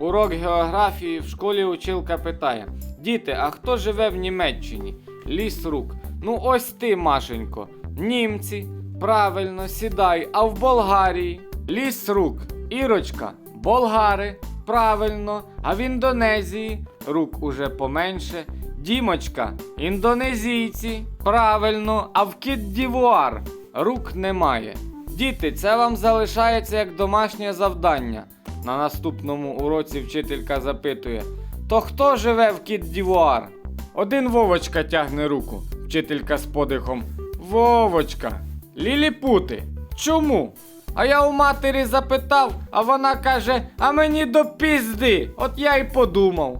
Урок географії в школі училка питає: Діти, а хто живе в Німеччині? Ліс рук. Ну ось ти, Машенько. Німці. Правильно, сідай. А в Болгарії? Ліс рук. Ірочка. Болгари. Правильно. А в Індонезії? Рук уже поменше. Дімочка. Індонезійці. Правильно. А в Кіт-Дівуар? Рук немає. Діти, це вам залишається як домашнє завдання. На наступному уроці вчителька запитує: То хто живе в кіт Дівуар? Один Вовочка тягне руку. Вчителька з подихом. Вовочка. Ліліпути. Чому? А я у матері запитав, а вона каже: А мені до пізди. От я й подумав.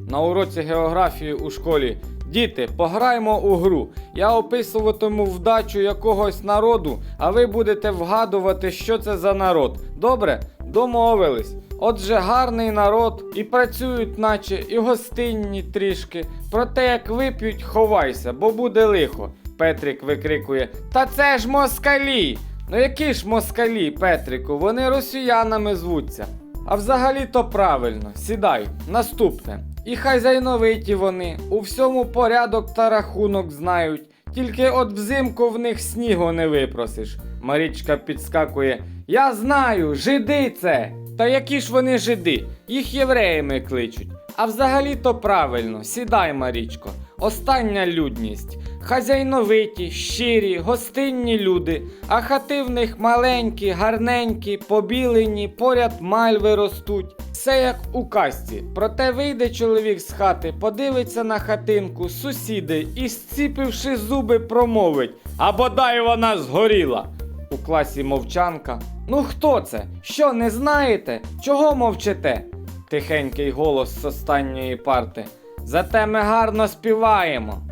На уроці географії у школі. Діти, пограємо у гру. Я описуватиму вдачу якогось народу, а ви будете вгадувати, що це за народ. Добре? Домовились. Отже, гарний народ, і працюють, наче, і гостинні трішки. Проте, як вип'ють, ховайся, бо буде лихо. Петрик викрикує: Та це ж москалі! Ну які ж москалі, Петрику, вони росіянами звуться. А взагалі то правильно, сідай. Наступне. І хай зайновиті вони, у всьому порядок та рахунок знають, тільки от взимку в них снігу не випросиш. Марічка підскакує. Я знаю, жиди це. Та які ж вони жиди? Їх євреями кличуть. А взагалі то правильно, сідай, Марічко. Остання людність. Хазяйновиті, щирі, гостинні люди, а хати в них маленькі, гарненькі, побілені, поряд мальви ростуть. Все як у казці. Проте вийде чоловік з хати, подивиться на хатинку, сусіди і, зціпивши зуби, промовить: А бодай вона згоріла. У класі мовчанка. Ну хто це? Що не знаєте? Чого мовчите? Тихенький голос з останньої парти. Зате ми гарно співаємо.